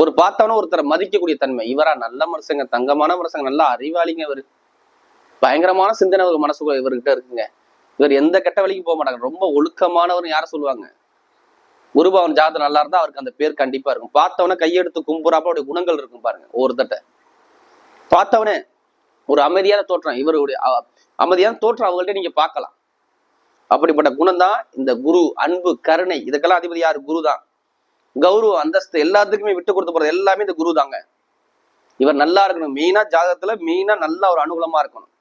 ஒரு பார்த்தவன ஒருத்தரை மதிக்கக்கூடிய தன்மை. இவரா நல்ல மனுஷங்க தங்கமான மனுஷங்க நல்லா அறிவாளிங்க இவர். பயங்கரமான சிந்தனை ஒரு மனசுக்குள்ள இவர்கிட்ட இருக்குங்க. இவர் எந்த கெட்ட வழிக்கு போக மாட்டாங்க. ரொம்ப ஒழுக்கமானவர் யார சொல்லுவாங்க. குருபவன் ஜாதகம் நல்லா இருந்தா அவருக்கு அந்த பேர் கண்டிப்பா இருக்கும். பார்த்தவன கையெடுத்து கும்புறாப்ப அவருடைய குணங்கள் இருக்கும் பாருங்க ஒருத்தட்ட பார்த்தவனே ஒரு அமைதியான தோற்றம். இவருடைய அமைதியான தோற்றம் அவங்கள்ட்ட நீங்க பார்க்கலாம். அப்படிப்பட்ட குணம் தான் இந்த குரு அன்பு கருணை. இதுக்கெல்லாம் அதிபதி யாரு? குரு தான் கௌரவ அந்தஸ்து எல்லாத்துக்குமே விட்டு கொடுத்து போறது எல்லாமே இந்த குரு தாங்க. இவர் நல்லா இருக்கணும். மெயினா ஜாதகத்துல மெயினா நல்லா ஒரு அனுகூலமா இருக்கணும்.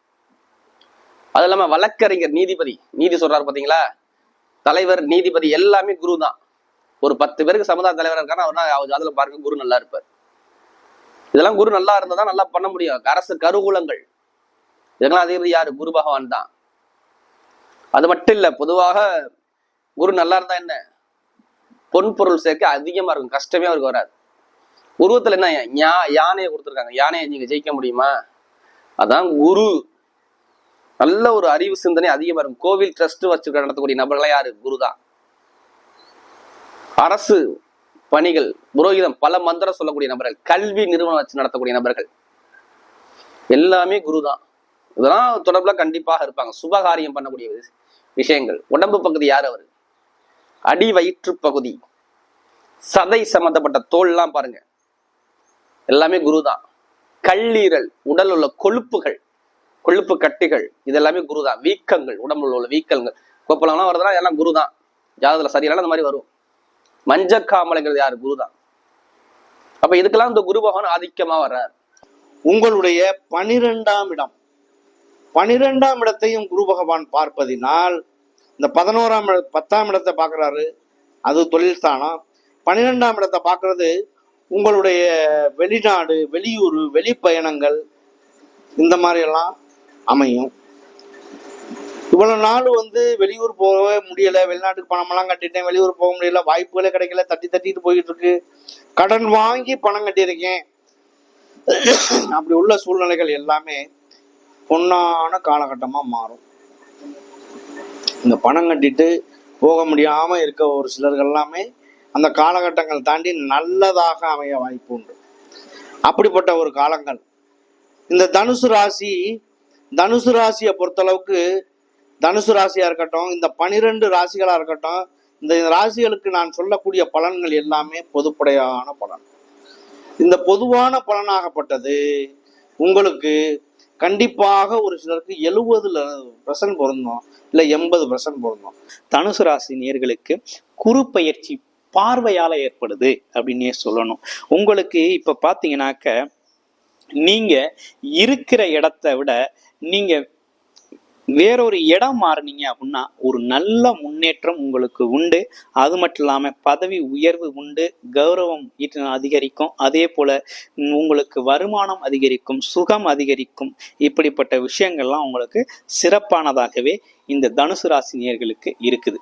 அது இல்லாம வழக்கறிஞர் நீதிபதி. நீதி சொல்றாரு பாத்தீங்களா? தலைவர் நீதிபதி எல்லாமே குரு தான். ஒரு பத்து பேருக்கு சமுதாய தலைவர் இருக்காருன்னா அவர்னா அவர் ஜாதகம் பாருங்க குரு நல்லா இருப்பார். இதெல்லாம் குரு நல்லா இருந்தா தான் நல்லா பண்ண முடியும். அரசு கருகூலங்கள் இதெல்லாம் அதிபதி யாரு? குரு பகவான் தான். அது மட்டும் இல்ல பொதுவாக குரு நல்லா இருந்தா என்ன? பொன் பொருள் சேர்க்க அதிகமா இருக்கும் கஷ்டமே அவருக்கு வராது. உருவத்துல என்ன யா யானையை கொடுத்துருக்காங்க. யானையை நீங்க ஜெயிக்க முடியுமா? அதான் குரு. நல்ல ஒரு அறிவு சிந்தனை அதிகமா இருக்கும். கோவில் ட்ரஸ்ட் வச்சுருக்க நடத்தக்கூடிய நபர்களை யாரு? குரு தான் அரசு பணிகள் புரோகிதம் பல மந்திரம் சொல்லக்கூடிய நபர்கள் கல்வி நிறுவனம் வச்சு நடத்தக்கூடிய நபர்கள். எல்லாமே குரு தான் இதெல்லாம் தொடர்புல கண்டிப்பாக இருப்பாங்க. சுபகாரியம் பண்ணக்கூடிய விஷயங்கள். உடம்பு பகுதி யார் அவர்? அடி வயிற்று பகுதி. சதை சம்பந்தப்பட்ட தோல்லாம் பாருங்க. எல்லாமே குரு தான் கல்லீரல் உடல் உள்ள கொழுப்புகள் கொழுப்பு கட்டிகள் இது எல்லாமே குரு தான் வீக்கங்கள் உடம்புல உள்ள வீக்கங்கள். கோப்பலம்லாம் வருதுன்னா எல்லாம் குரு தான் ஜாதகத்துல சரியான அந்த மாதிரி வரும். மஞ்சக்காமலைங்கிறது யாரு? குரு தான் அப்ப இதுக்கெல்லாம் இந்த குரு பகவான் ஆதிக்கமா வர்றார். உங்களுடைய பனிரெண்டாம் இடம். பனிரெண்டாம் இடத்தையும் குரு பகவான் பார்ப்பதினால் இந்த பதினோராம் பத்தாம் இடத்தை பார்க்குறாரு. அது தொழில் ஸ்தானம் பன்னிரெண்டாம் இடத்தை பார்க்கறது உங்களுடைய வெளிநாடு வெளியூர் வெளிப்பயணங்கள் இந்த மாதிரியெல்லாம் அமையும். இவ்வளவு நாள் வந்து வெளியூர் போகவே முடியல. வெளிநாட்டுக்கு பணமெல்லாம் கட்டிட்டேன். வெளியூர் போக முடியல. வாய்ப்புகளே கிடைக்கல. தட்டி தட்டிட்டு போயிட்டு இருக்கு கடன் வாங்கி பணம் கட்டியிருக்கேன். அப்படி உள்ள சூழ்நிலைகள் எல்லாமே பொன்னான காலகட்டமா மாறும். இந்த பணம் கட்டிட்டு போக முடியாம இருக்க ஒரு சிலர்கள் எல்லாமே அந்த காலகட்டங்கள் தாண்டி நல்லதாக அமைய வாய்ப்பு உண்டு. அப்படிப்பட்ட ஒரு காலங்கள். இந்த தனுசு ராசி தனுசு ராசியை பொறுத்தளவுக்கு தனுசு ராசியாக இருக்கட்டும் இந்த பனிரெண்டு ராசிகளாக இருக்கட்டும் இந்த ராசிகளுக்கு நான் சொல்லக்கூடிய பலன்கள் எல்லாமே பொதுப்படையான பலன். இந்த பொதுவான பலனாகப்பட்டது உங்களுக்கு கண்டிப்பாக ஒரு சிலருக்கு எழுபதுல பர்சன்ட் பொருந்தோம் இல்லை எண்பது பர்சன்ட் பொருந்தோம். தனுசு ராசி நேர்களுக்கு குறு பயிற்சி பார்வையால் ஏற்படுது அப்படின்னே சொல்லணும். உங்களுக்கு இப்போ பார்த்தீங்கன்னாக்க நீங்கள் இருக்கிற இடத்த விட நீங்கள் வேறொரு இடம் மாறுனீங்க அப்படின்னா ஒரு நல்ல முன்னேற்றம் உங்களுக்கு உண்டு. அது மட்டும் இல்லாமல் பதவி உயர்வு உண்டு கௌரவம் அதிகரிக்கும். அதே போல் உங்களுக்கு வருமானம் அதிகரிக்கும் சுகம் அதிகரிக்கும். இப்படிப்பட்ட விஷயங்கள்லாம் உங்களுக்கு சிறப்பானதாகவே இந்த தனுசு ராசி நேர்களுக்கு இருக்குது.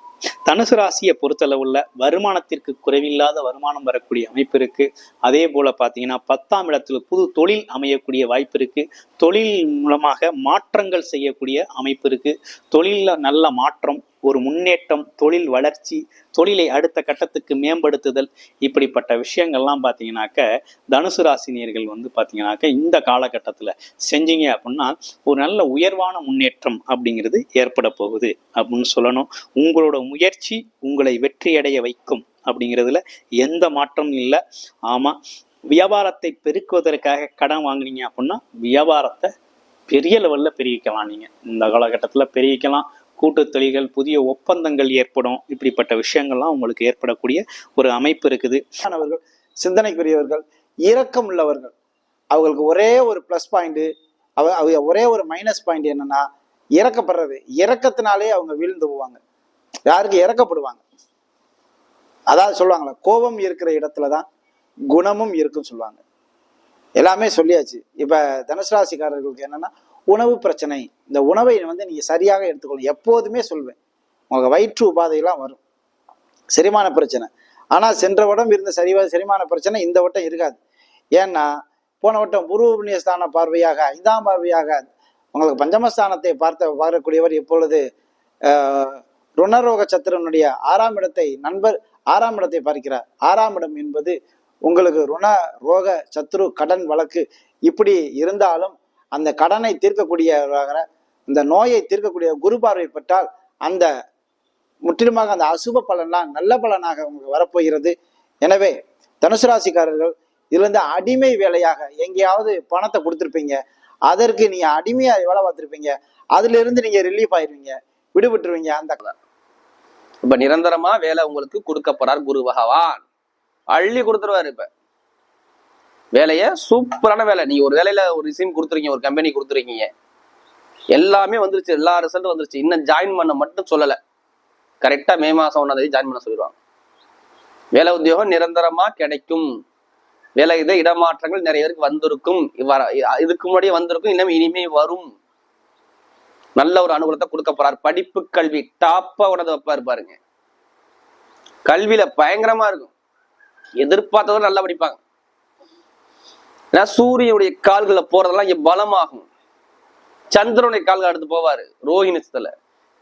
தனுசு ராசியை பொறுத்தளவுல வருமானத்திற்கு குறைவில்லாத வருமானம் வரக்கூடிய அமைப்பு இருக்கு. அதே போல பார்த்தீங்கன்னா பத்தாம் இடத்துல புது தொழில் அமையக்கூடிய வாய்ப்பு இருக்கு. தொழில் மூலமாக மாற்றங்கள் செய்யக்கூடிய அமைப்பு இருக்கு. தொழிலில் நல்ல மாற்றம் ஒரு முன்னேற்றம் தொழில் வளர்ச்சி தொழிலை அடுத்த கட்டத்துக்கு மேம்படுத்துதல் இப்படிப்பட்ட விஷயங்கள்லாம் பார்த்தீங்கன்னாக்க தனுசு ராசினியர்கள் வந்து பார்த்தீங்கன்னாக்க இந்த காலகட்டத்தில் செஞ்சீங்க அப்படின்னா ஒரு நல்ல உயர்வான முன்னேற்றம் அப்படிங்கிறது ஏற்பட போகுது அப்படின்னு சொல்லணும். உங்களோட முயற்சி உங்களை வெற்றியடைய வைக்கும் அப்படிங்கிறதுல எந்த மாற்றமும் இல்லை. ஆமாம் வியாபாரத்தை பெருக்குவதற்காக கடன் வாங்குனீங்க அப்படின்னா வியாபாரத்தை பெரிய லெவலில் பெருகிக்கலாம் நீங்கள் இந்த காலகட்டத்தில் பெருகிக்கலாம். கூட்டு தொழில்கள் புதிய ஒப்பந்தங்கள் ஏற்படும். இப்படிப்பட்ட விஷயங்கள்லாம் உங்களுக்கு ஏற்படக்கூடிய ஒரு அமைப்பு இருக்குது. மாணவர்கள் சிந்தனைக்குரியவர்கள் இரக்கம் உள்ளவர்கள் அவங்களுக்கு ஒரே ஒரு ப்ளஸ் பாயிண்ட் அவ அவங்க ஒரே ஒரு மைனஸ் பாயிண்ட் என்னன்னா இறக்கப்படுறது இறக்கத்தினாலே அவங்க வீழ்ந்து போவாங்க. யாருக்கு? இறக்கப்படுவாங்க அதாவது சொல்லுவாங்களே கோபம் இருக்கிற இடத்துல தான் குணமும் இருக்குன்னு சொல்லுவாங்க. எல்லாமே சொல்லியாச்சு. இப்ப தனுசு ராசிக்காரர்களுக்கு என்னன்னா உணவு பிரச்சனை இந்த உணவை வந்து நீங்க சரியாக எடுத்துக்கணும் எப்போதுமே சொல்வேன். உங்களுக்கு வயிற்று உபாதையெல்லாம் வரும். செரிமான பிரச்சனை. ஆனால் சென்ற வட்டம் இருந்த சரி செரிமான பிரச்சனை இந்த வட்டம் இருக்காது. ஏன்னா போன வட்டம் பூர்வ புண்ணியஸ்தான பார்வையாக ஐந்தாம் பார்வையாக உங்களுக்கு பஞ்சமஸ்தானத்தை பார்த்த பார்க்கக்கூடியவர் இப்பொழுது ருணரோக சத்திரனுடைய ஆறாம் இடத்தை நண்பர் ஆறாம் இடத்தை பார்க்கிறார். ஆறாம் இடம் என்பது உங்களுக்கு ருண ரோக சத்ரு கடன் வழக்கு இப்படி இருந்தாலும் அந்த கடனை தீர்க்கக்கூடியவராக இந்த நோயை தீர்க்கக்கூடிய குரு பார்வை பெற்றால் அந்த முற்றிலுமாக அந்த அசுப பலன்லாம் நல்ல பலனாக உங்களுக்கு வரப்போகிறது. எனவே தனுசு ராசிக்காரர்கள் இதுலேருந்து அடிமை வேலையாக எங்கேயாவது பணத்தை கொடுத்துருப்பீங்க. அதற்கு நீங்கள் அடிமையாக வேலை பார்த்துருப்பீங்க. அதுல இருந்து ரிலீஃப் ஆயிடுவீங்க விடுபட்டுருவீங்க. அந்த இப்போ நிரந்தரமாக வேலை உங்களுக்கு கொடுக்க போறார் குரு பகவான். அள்ளி கொடுத்துருவாரு இப்ப. வேலையை சூப்பரான வேலை. நீங்க ஒரு வேலையில ஒரு ரிசீம் கொடுத்துருக்கீங்க ஒரு கம்பெனி கொடுத்துருக்கீங்க. எல்லாமே வந்துருச்சு. எல்லா ரிசல்ட்டும் வந்துருச்சு. இன்னும் ஜாயின் பண்ண மட்டும் சொல்லல. கரெக்டா மே மாசம் ஒன்னாம் தேதி ஜாயின் பண்ண சொல்லிடுவாங்க. வேலை உத்தியோகம் நிரந்தரமா கிடைக்கும். வேலை இதை இடமாற்றங்கள் நிறைய பேருக்கு வந்திருக்கும். இவ்வாறு- இதுக்கு முன்னாடியே வந்திருக்கும். இன்னும் இனிமே வரும். நல்ல ஒரு அனுகூலத்தை கொடுக்க போறார். படிப்பு கல்வி டாப்பா உணர்ந்து வைப்பாரு பாருங்க. கல்வியில பயங்கரமா இருக்கும். எதிர்பார்த்ததும் நல்லா படிப்பாங்க. ஏன்னா சூரியனுடைய கால்களை போறதெல்லாம் இங்க பலமாகும். சந்திரனுடைய கால்கள் அடுத்து போவாரு ரோஹி நட்சத்திரத்துல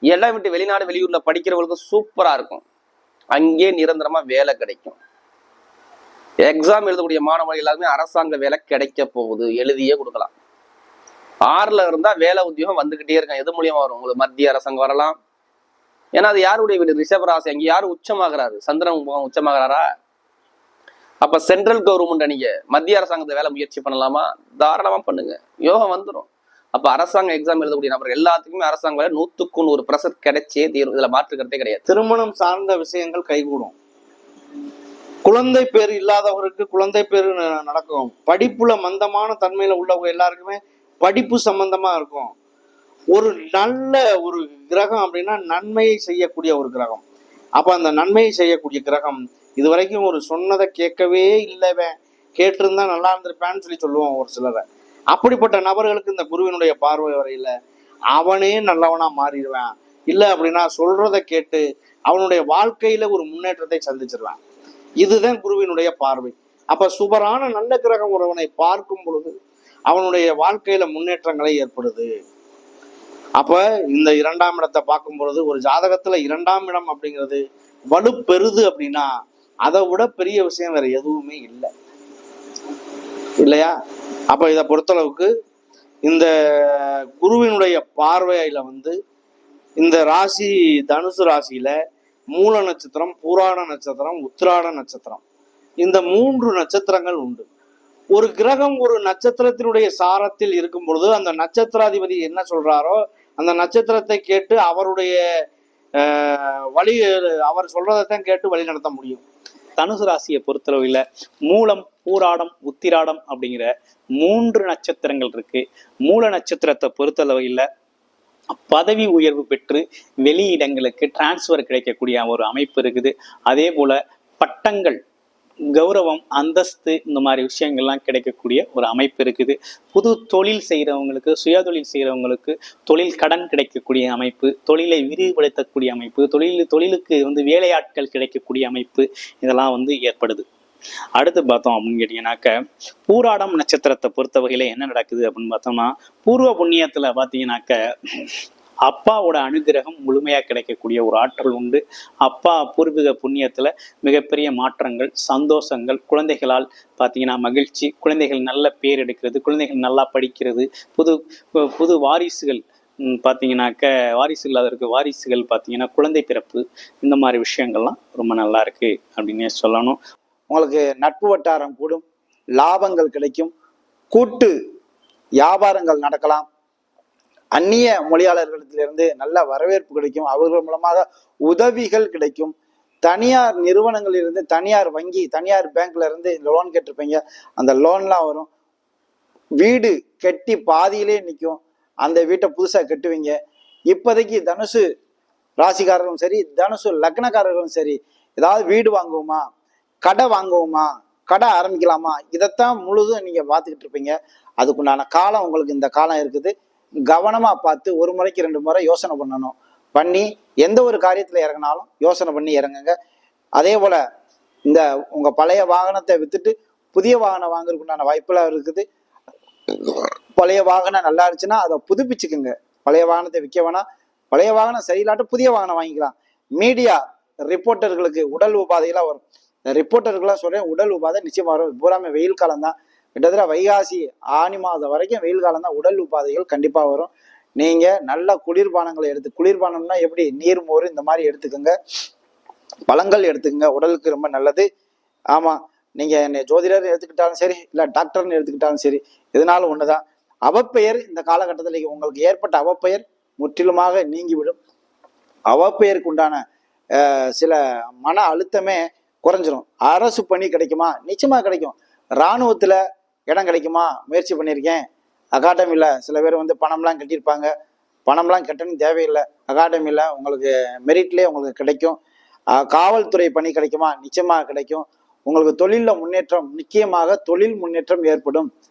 இடம் விட்டு வெளிநாடு வெளியூர்ல படிக்கிறவங்களுக்கு சூப்பரா இருக்கும். அங்கே நிரந்தரமா வேலை கிடைக்கும். எக்ஸாம் எழுதக்கூடிய மாணவர்கள் எல்லாருமே அரசாங்க வேலை கிடைக்க போகுது. எழுதியே கொடுக்கலாம். ஆறுல இருந்தா வேலை உத்தியோகம் வந்துகிட்டே இருக்கும். எது மூலியமா வரும்? உங்களுக்கு மத்திய அரசாங்கம் வரலாம். ஏன்னா அது யாருடைய வீடு? ரிஷபராசி. அங்கே யாரு உச்சமாகிறாரு? சந்திரன் பகவான் உச்சமாகிறாரா? அப்ப சென்ட்ரல் கவர்மெண்ட் நீங்க மத்திய அரசாங்கத்தை வேலை முயற்சி பண்ணலாமா? தாராளமா பண்ணுங்க. யோகம் வந்துடும் அப்ப அரசாங்க எக்ஸாம் எழுதக்கூடிய நபர் எல்லாத்துக்குமே அரசாங்க வேலை நூத்துக்கு நூறு பிரசர் கிடைச்சே தீரும். இதுல மாற்றுக்கிறதே கிடையாது. திருமணம் சார்ந்த விஷயங்கள் கைகூடும். குழந்தை பேர் இல்லாதவருக்கு குழந்தை பேர் நடக்கும். படிப்புல மந்தமான தன்மையில உள்ளவங்க எல்லாருக்குமே படிப்பு சம்பந்தமா இருக்கும். ஒரு நல்ல ஒரு கிரகம் அப்படின்னா நன்மையை செய்யக்கூடிய ஒரு கிரகம். அப்ப அந்த நன்மையை செய்யக்கூடிய கிரகம் இது வரைக்கும் ஒரு சொன்னதை கேட்கவே இல்லைவன் கேட்டிருந்தா நல்லா இருந்திருப்பேன்னு சொல்லி சொல்லுவோம் ஒரு சிலரை. அப்படிப்பட்ட நபர்களுக்கு இந்த குருவினுடைய பார்வை வரையில அவனே நல்லவனா மாறிடுவேன். இல்லை அப்படின்னா சொல்றதை கேட்டு அவனுடைய வாழ்க்கையில ஒரு முன்னேற்றத்தை சந்திச்சிருவான். இதுதான் குருவினுடைய பார்வை. அப்ப சுபரான நல்ல கிரகம் ஒருவனை பார்க்கும் பொழுது அவனுடைய வாழ்க்கையில முன்னேற்றங்களை ஏற்படுது. அப்ப இந்த இரண்டாம் இடத்தை பார்க்கும் பொழுது ஒரு ஜாதகத்துல இரண்டாம் இடம் அப்படிங்கிறது வலுப்பெறுது அப்படின்னா அதை விட பெரிய விஷயம் வேற எதுவுமே இல்லை. இல்லையா? அப்ப இதை பொறுத்தளவுக்கு இந்த குருவினுடைய பார்வையில வந்து இந்த ராசி தனுசு ராசியில மூல நட்சத்திரம் பூராட நட்சத்திரம் உத்திராட நட்சத்திரம். இந்த மூன்று நட்சத்திரங்கள் உண்டு. ஒரு கிரகம் ஒரு நட்சத்திரத்தினுடைய சாரத்தில் இருக்கும் பொழுது அந்த நட்சத்திராதிபதி என்ன சொல்றாரோ அந்த நட்சத்திரத்தை கேட்டு அவருடைய வழி அவர் சொல்றதைத்தான் கேட்டு வழி நடத்த முடியும். தனுசு ராசியை பொறுத்தளவில் மூலம் பூராடம் உத்திராடம் அப்படிங்கிற மூன்று நட்சத்திரங்கள் இருக்கு. மூல நட்சத்திரத்தை பொறுத்தளவில் பதவி உயர்வு பெற்று வெளியிடங்களுக்கு டிரான்ஸ்ஃபர் கிடைக்கக்கூடிய ஒரு அமைப்பு இருக்குது. அதே போல பட்டங்கள் கௌரவம் அந்தஸ்து இந்த மாதிரி விஷயங்கள்லாம் கிடைக்கக்கூடிய ஒரு அமைப்பு இருக்குது. புது தொழில் செய்கிறவங்களுக்கு சுயதொழில் செய்கிறவங்களுக்கு தொழில் கடன் கிடைக்கக்கூடிய அமைப்பு தொழிலை விரிவுபடுத்தக்கூடிய அமைப்பு தொழில் தொழிலுக்கு வந்து வேலையாட்கள் கிடைக்கக்கூடிய அமைப்பு இதெல்லாம் வந்து ஏற்படுது. அடுத்து பார்த்தோம் அப்படின்னு கேட்டிங்கனாக்க பூராடம் நட்சத்திரத்தை பொறுத்த வகையில் என்ன நடக்குது அப்படின்னு பார்த்தோம்னா பூர்வ புண்ணியத்தில் பார்த்தீங்கன்னாக்க அப்பாவோட அனுகிரகம் முழுமையாக கிடைக்கக்கூடிய ஒரு ஆற்றல் உண்டு. அப்பா பூர்வீக புண்ணியத்தில் மிகப்பெரிய மாற்றங்கள் சந்தோஷங்கள் குழந்தைகளால் பார்த்தீங்கன்னா மகிழ்ச்சி குழந்தைகள் நல்ல பேர் எடுக்கிறது குழந்தைகள் நல்லா படிக்கிறது புது புது வாரிசுகள் பார்த்தீங்கன்னாக்க வாரிசுகள் அதற்கு வாரிசுகள் பார்த்தீங்கன்னா குழந்தை பிறப்பு இந்த மாதிரி விஷயங்கள்லாம் ரொம்ப நல்லா இருக்கு அப்படின்னே சொல்லணும். உங்களுக்கு நட்பு வட்டாரம் கூடும் லாபங்கள் கிடைக்கும் கூட்டு வியாபாரங்கள் நடக்கலாம் அந்நிய மொழியாளர்களிடத்திலிருந்து நல்ல வரவேற்பு கிடைக்கும். அவர்கள் மூலமாக உதவிகள் கிடைக்கும். தனியார் நிறுவனங்களிலிருந்து தனியார் வங்கி தனியார் பேங்க்ல இருந்து லோன் கேட்டிருப்பீங்க. அந்த லோன்லாம் வரும். வீடு கட்டி பாதியிலே நிற்கும் அந்த வீட்டை புதுசா கட்டுவீங்க. இப்போதைக்கு தனுசு ராசிக்காரர்களும் சரி தனுசு லக்னக்காரர்களும் சரி ஏதாவது வீடு வாங்குவோமா? கடை வாங்குவோமா? கடை ஆரம்பிக்கலாமா? இதைத்தான் முழுதும் நீங்க பார்த்துக்கிட்டு இருப்பீங்க. அதுக்குண்டான காலம் உங்களுக்கு இந்த காலம் இருக்குது. கவனமா பார்த்து ஒரு முறைக்கு ரெண்டு முறை யோசனை பண்ணணும். பண்ணி எந்த ஒரு காரியத்துல இறங்கினாலும் யோசனை பண்ணி இறங்குங்க. அதே போல இந்த உங்க பழைய வாகனத்தை வித்துட்டு புதிய வாகனம் வாங்குறதுக்குண்டான வாய்ப்புலாம் இருக்குது. பழைய வாகனம் நல்லா இருந்துச்சுன்னா அதை புதுப்பிச்சுக்குங்க. பழைய வாகனத்தை விற்க வேணாம். பழைய வாகனம் சரியில்லாட்டு புதிய வாகனம் வாங்கிக்கலாம். மீடியா ரிப்போர்ட்டர்களுக்கு உடல் உபாதையெல்லாம் வரும். ரிப்போர்ட்டர்கள்லாம் சொல்கிறேன் சொல்றேன் உடல் உபாதை நிச்சயமா வரும். பூராமே வெயில் காலம் தான் கிட்டத்தட்ட வைகாசி ஆனி மாதம் வரைக்கும் வெயில் காலம் தான் உடல் உபாதைகள் கண்டிப்பாக வரும். நீங்கள் நல்ல குளிர்பானங்களை எடுத்து குளிர்பானம்னா எப்படி? நீர் மோர் இந்த மாதிரி எடுத்துக்கோங்க. பழங்கள் எடுத்துக்கோங்க. உடலுக்கு ரொம்ப நல்லது. ஆமாம் நீங்கள் என்னை ஜோதிடர் எடுத்துக்கிட்டாலும் சரி இல்லை டாக்டர்னு எடுத்துக்கிட்டாலும் சரி எதனாலும் தான் அவப்பெயர் இந்த காலகட்டத்தில் உங்களுக்கு ஏற்பட்ட அவப்பெயர் முற்றிலுமாக நீங்கிவிடும். அவப்பெயருக்கு உண்டான சில மன அழுத்தமே குறைஞ்சிரும். அரசு பணி கிடைக்குமா? நிச்சயமாக கிடைக்கும். இராணுவத்தில் இடம் கிடைக்குமா? முயற்சி பண்ணியிருக்கேன். அகாடமியில் சில பேர் வந்து பணம்லாம் கட்டியிருப்பாங்க. பணம்லாம் கட்டணும் தேவையில்லை. அகாடமியில் உங்களுக்கு மெரிட்லேயே உங்களுக்கு கிடைக்கும். காவல்துறை பணி கிடைக்குமா? நிச்சயமாக கிடைக்கும். உங்களுக்கு தொழிலில் முன்னேற்றம் நிச்சயமாக தொழில் முன்னேற்றம் ஏற்படும்.